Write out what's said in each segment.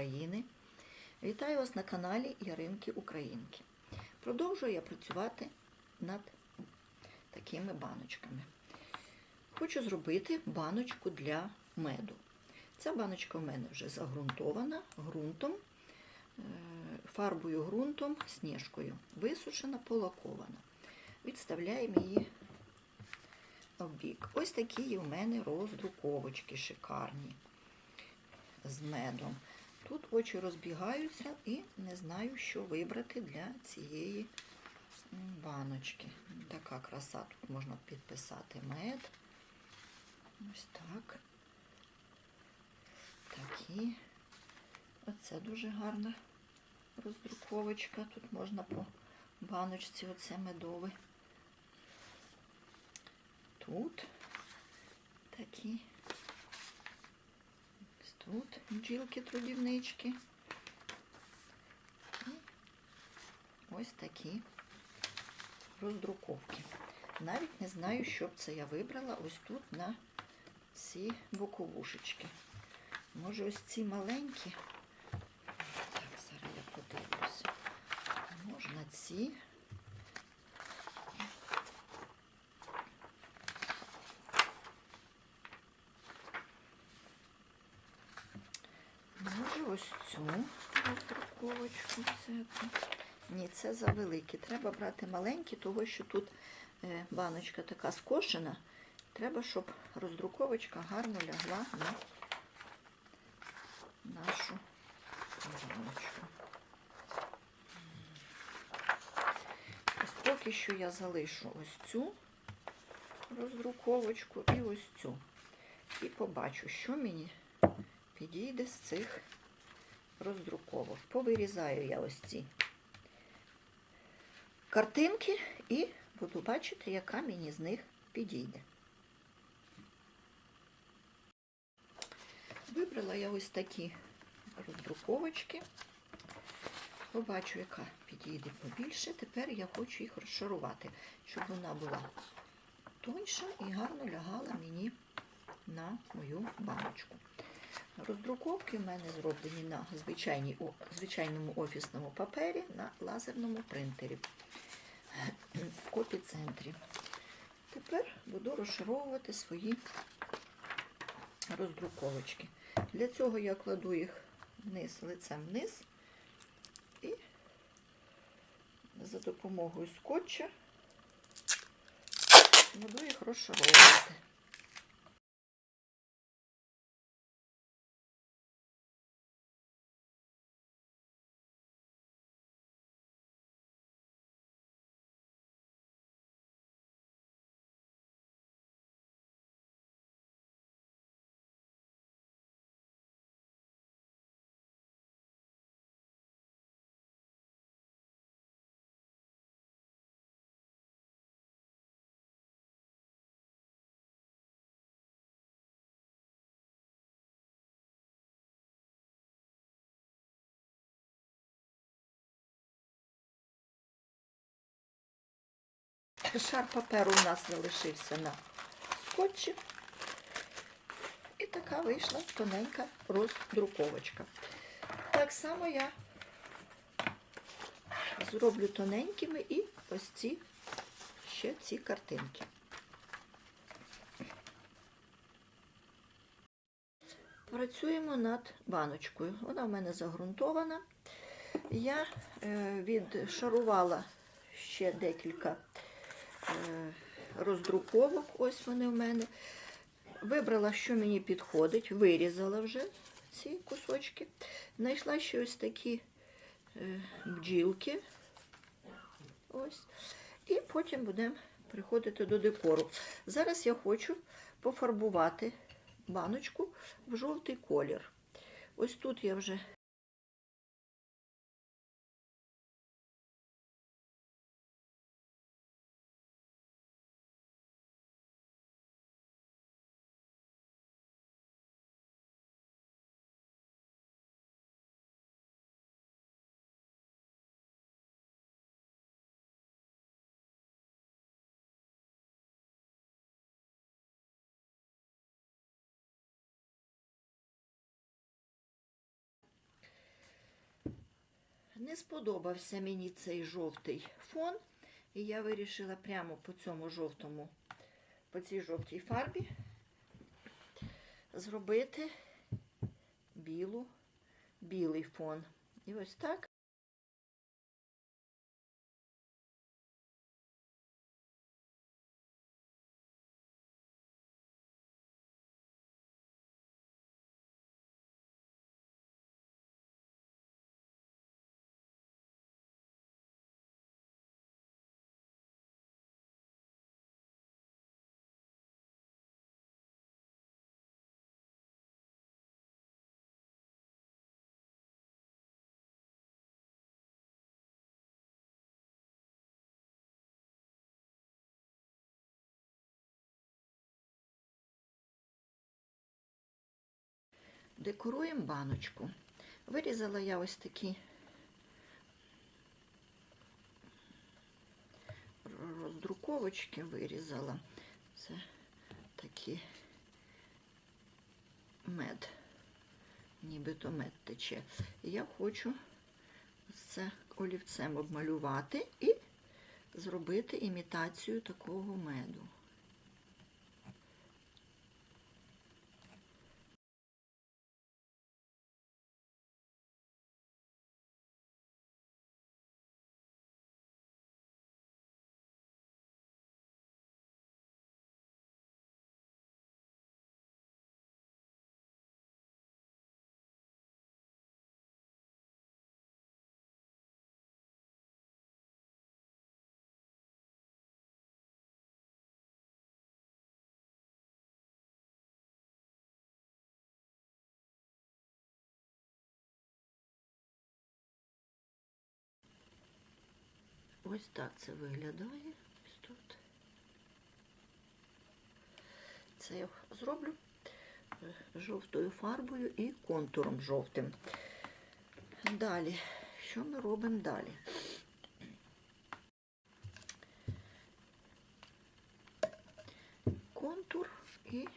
України. Вітаю вас на каналі Яринки Українки. Продовжую я працювати над такими баночками. Хочу зробити баночку для меду. Ця баночка в мене вже загрунтована ґрунтом, е, фарбою ґрунтом, сніжкою, висушена, полакована. Відставляємо її в бік. Ось такі в мене роздруковочки шикарні з медом. Тут очі розбігаються і не знаю, що вибрати для цієї баночки. Така краса тут можна підписати мед. Ось так. Такі. Оце дуже гарна роздруковочка. Тут можна по баночці оце медове. Тут такі. Тут бджілки трудівнички. І ось такі роздруковки. Навіть не знаю, що б це я вибрала ось тут на ці боковушечки. Може, ось ці маленькі. Так, зараз я подивлюся. Можна ці. Може ось цю роздруковочку взяти. Ні, це завеликі. Треба брати маленькі, того що тут е, баночка така скошена. Треба, щоб роздруковочка гарно лягла на нашу баночку. Ось поки що я залишу ось цю роздруковочку і ось цю. І побачу, що мені підійде з цих роздруковок. Повирізаю я ось ці картинки і буду бачити, яка мені з них підійде. Вибрала я ось такі роздруковочки. Побачу, яка підійде побільше. Тепер я хочу їх розшарувати, щоб вона була тоньша і гарно лягала мені на мою баночку. Роздруковки в мене зроблені на звичайному офісному папері на лазерному принтері в копіцентрі. Тепер буду розшаровувати свої роздруковочки. Для цього я кладу їх вниз, лицем вниз і за допомогою скотча буду їх розшаровувати. Шар паперу у нас залишився на скотчі. І така вийшла тоненька роздруковочка. Так само я зроблю тоненькими і ось ці ще ці картинки. Працюємо над баночкою. Вона в мене загрунтована. Я е, відшарувала ще декілька роздруковок, ось вони в мене. Вибрала, що мені підходить, вирізала вже ці кусочки. Знайшла ще ось такі е, бджілки. Ось. І потім будемо приходити до декору. Зараз я хочу пофарбувати баночку в жовтий колір. Ось тут я вже Не сподобався мені цей жовтий фон, і я вирішила прямо по цьому жовтому, по цій жовтій фарбі зробити білу, білий фон. І ось так. Декоруємо баночку. Вирізала я ось такі роздруковочки вирізала. Це такі мед, нібито мед тече. Я хочу це олівцем обмалювати і зробити імітацію такого меду. Ось так це виглядає. Ось тут. Це я зроблю е, жовтою фарбою і контуром жовтим. Далі, що ми робимо далі? Контур і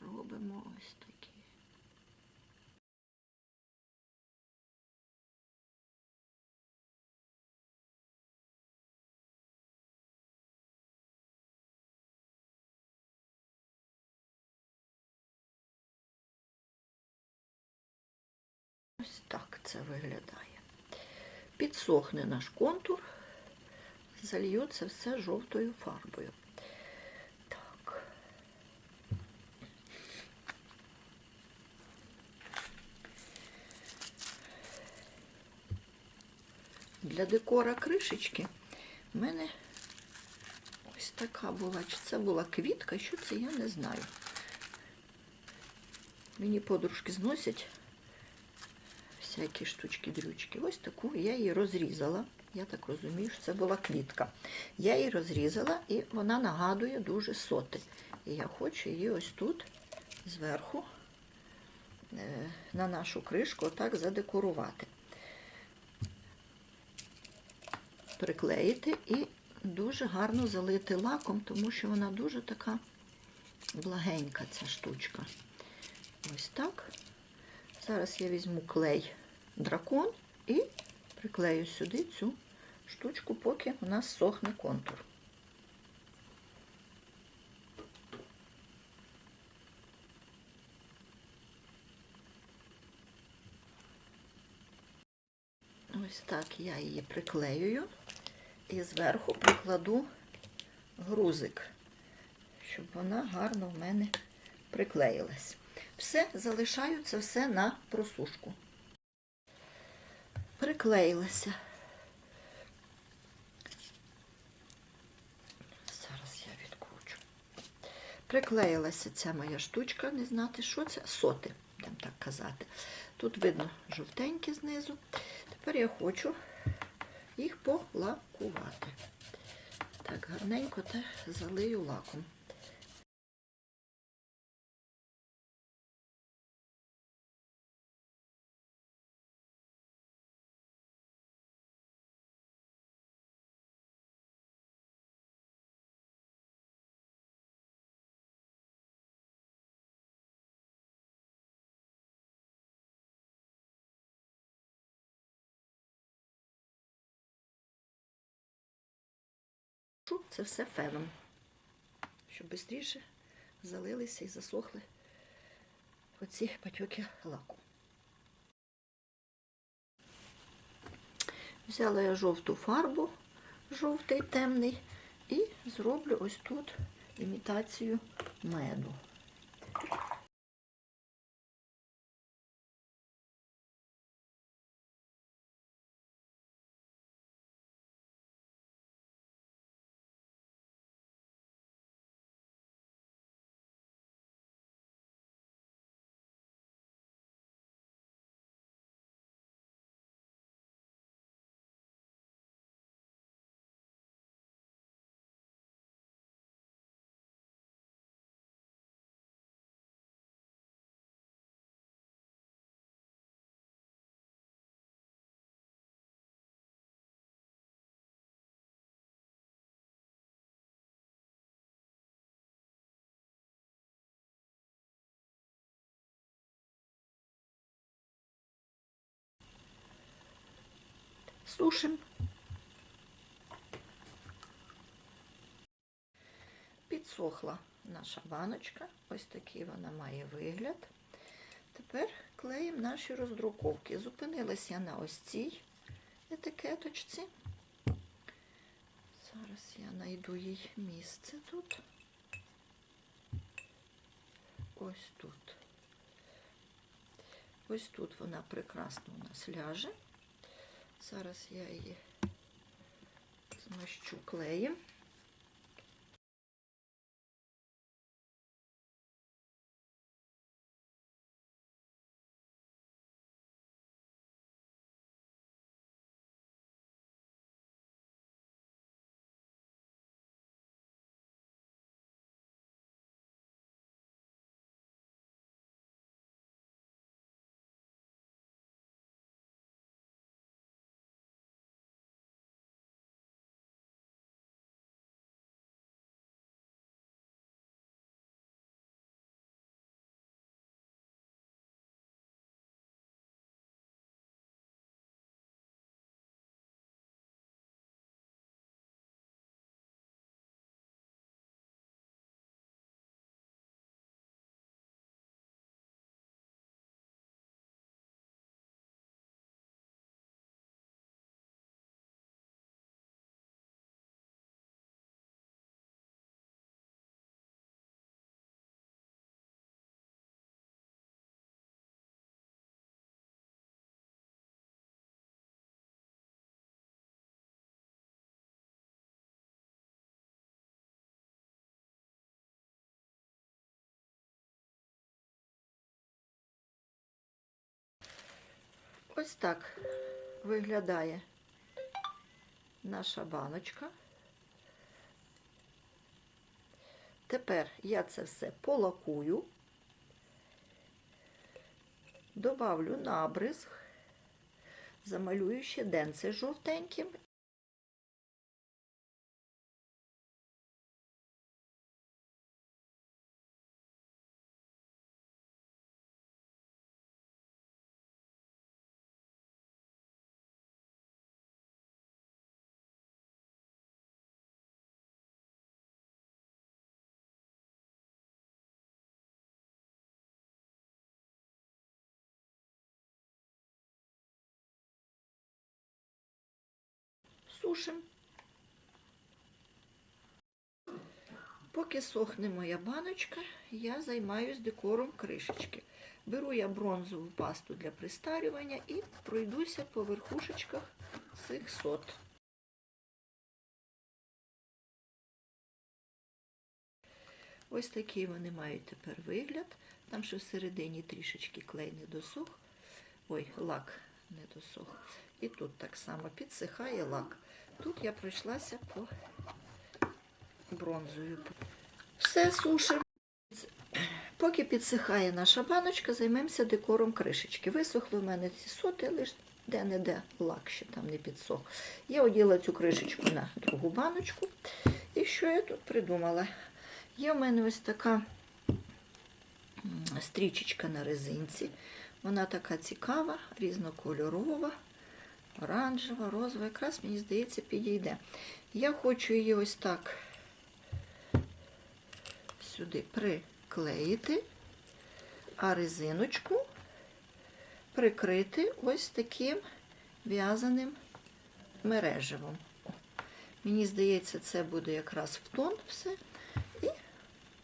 робимо ось Ось так це виглядає. Підсохне наш контур, залью це все жовтою фарбою. Так. Для декора кришечки в мене ось така була. Чи це була квітка, що це, я не знаю. Мені подружки зносять всякі штучки-дрючки. Ось таку я її розрізала. Я так розумію, що це була квітка. Я її розрізала і вона нагадує дуже соти. І я хочу її ось тут зверху е, на нашу кришку отак задекорувати. Приклеїти і дуже гарно залити лаком, тому що вона дуже така благенька, ця штучка. Ось так. Зараз я візьму клей дракон і приклею сюди цю штучку, поки у нас сохне контур. Ось так я її приклеюю і зверху прикладу грузик, щоб вона гарно в мене приклеїлась. Все, залишаю це все на просушку. Приклеїлася. Зараз я відкручу. Приклеїлася ця моя штучка, не знати, що це. Соти, будемо так казати. Тут видно жовтеньке знизу. Тепер я хочу їх полакувати. Так, гарненько те залию лаком. Це все феном, щоб швидше залилися і засохли оці патьоки лаку. Взяла я жовту фарбу, жовтий темний, і зроблю ось тут імітацію меду. Сушим. Підсохла наша баночка. Ось такий вона має вигляд. Тепер клеїмо наші роздруковки. Зупинилась я на ось цій етикеточці. Зараз я знайду їй місце тут. Ось тут. Ось тут вона прекрасно у нас ляже. Зараз я її змащу клеєм. Ось так виглядає наша баночка. Тепер я це все полакую, добавлю набризг, замалюю ще денце жовтеньким сушимо. Поки сохне моя баночка, я займаюсь декором кришечки. Беру я бронзову пасту для пристарювання і пройдуся по верхушечках цих сот. Ось такий вони мають тепер вигляд. Там ще всередині трішечки клей не досох. Ой, лак не досох. І тут так само підсихає лак. Тут я пройшлася по бронзою. Все сушимо. Поки підсихає наша баночка, займемося декором кришечки. Висохли в мене ці соти, лише де-не-де лак ще там не підсох. Я оділа цю кришечку на другу баночку. І що я тут придумала? Є в мене ось така стрічечка на резинці. Вона така цікава, різнокольорова. Оранжева, розова, якраз, мені здається, підійде. Я хочу її ось так сюди приклеїти, а резиночку прикрити ось таким в'язаним мереживом. Мені здається, це буде якраз в тон все. І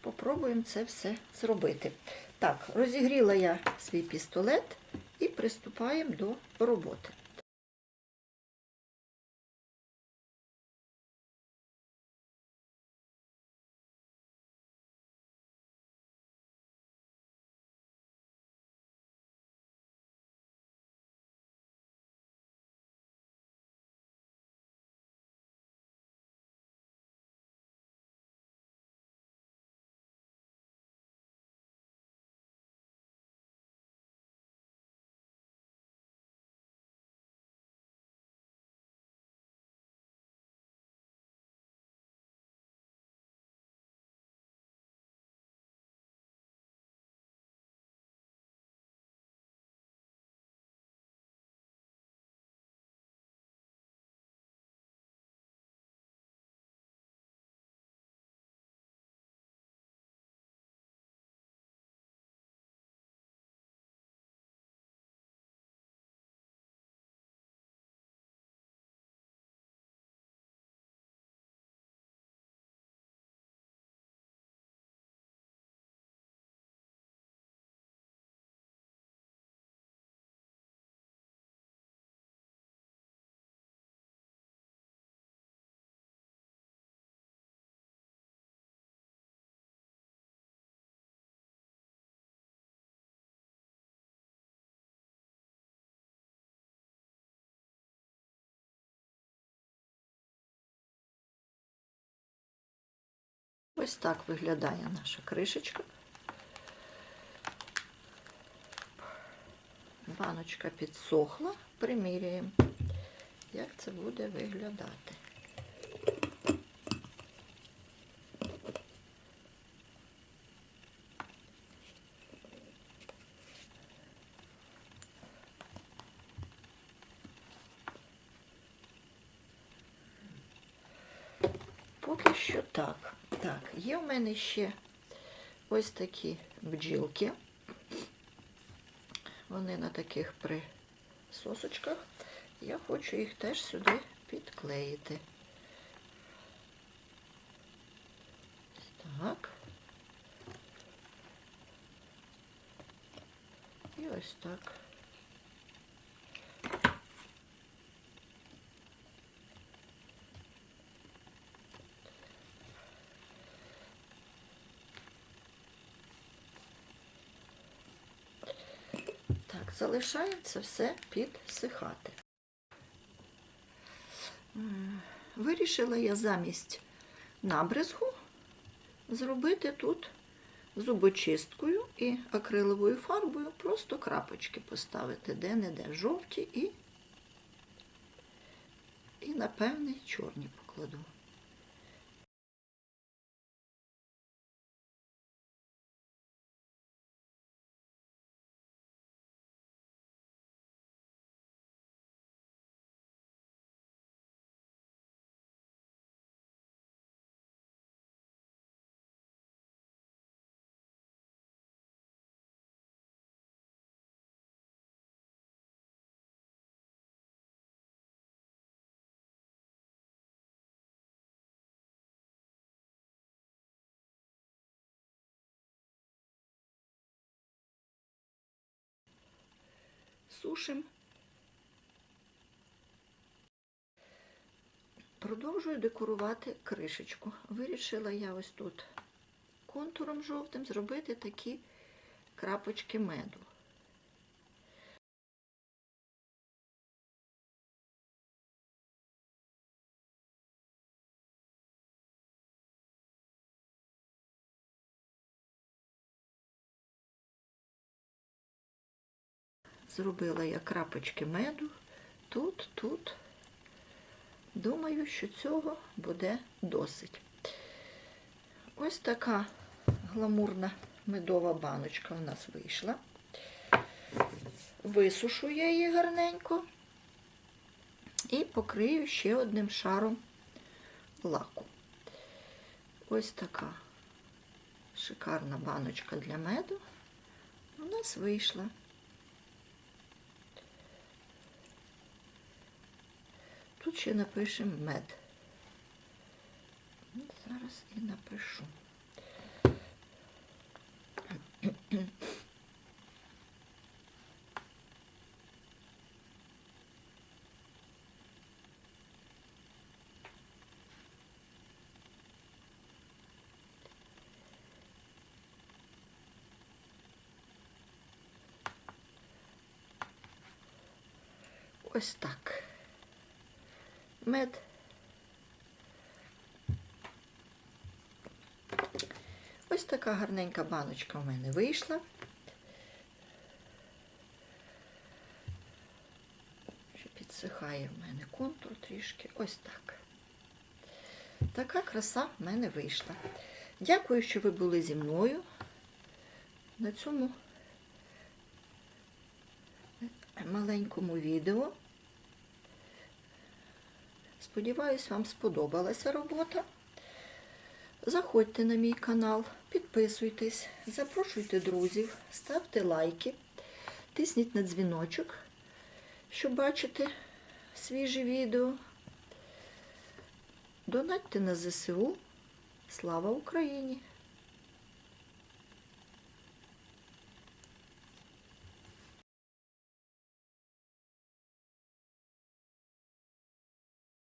попробуємо це все зробити. Так, розігріла я свій пістолет і приступаємо до роботи. Ось так виглядає наша кришечка. Баночка підсохла, приміряємо, як це буде виглядати. Поки що так. Так, є в мене ще ось такі бджілки. Вони на таких присосочках. Я хочу їх теж сюди підклеїти. Так. І ось так. Так, залишаємо це все підсихати. Вирішила я замість набризгу зробити тут зубочисткою і акриловою фарбою просто крапочки поставити де-не-де жовті і, і напевне, чорні покладу. Сушимо. Продовжую декорувати кришечку. Вирішила я ось тут контуром жовтим зробити такі крапочки меду. Зробила я крапочки меду тут, тут. Думаю, що цього буде досить. Ось така гламурна медова баночка у нас вийшла. Висушу я її гарненько. І покрию ще одним шаром лаку. Ось така шикарна баночка для меду у нас вийшла. Тут ще напишемо мед. Ну, Зараз і напишу. Ось так. Мед. Ось така гарненька баночка в мене вийшла. Підсихає в мене контур трішки. Ось так. Така краса в мене вийшла. Дякую, що ви були зі мною на цьому маленькому відео. Сподіваюсь, вам сподобалася робота. Заходьте на мій канал, підписуйтесь, запрошуйте друзів, ставте лайки, тисніть на дзвіночок, щоб бачити свіжі відео. Донатьте на ЗСУ. Слава Україні!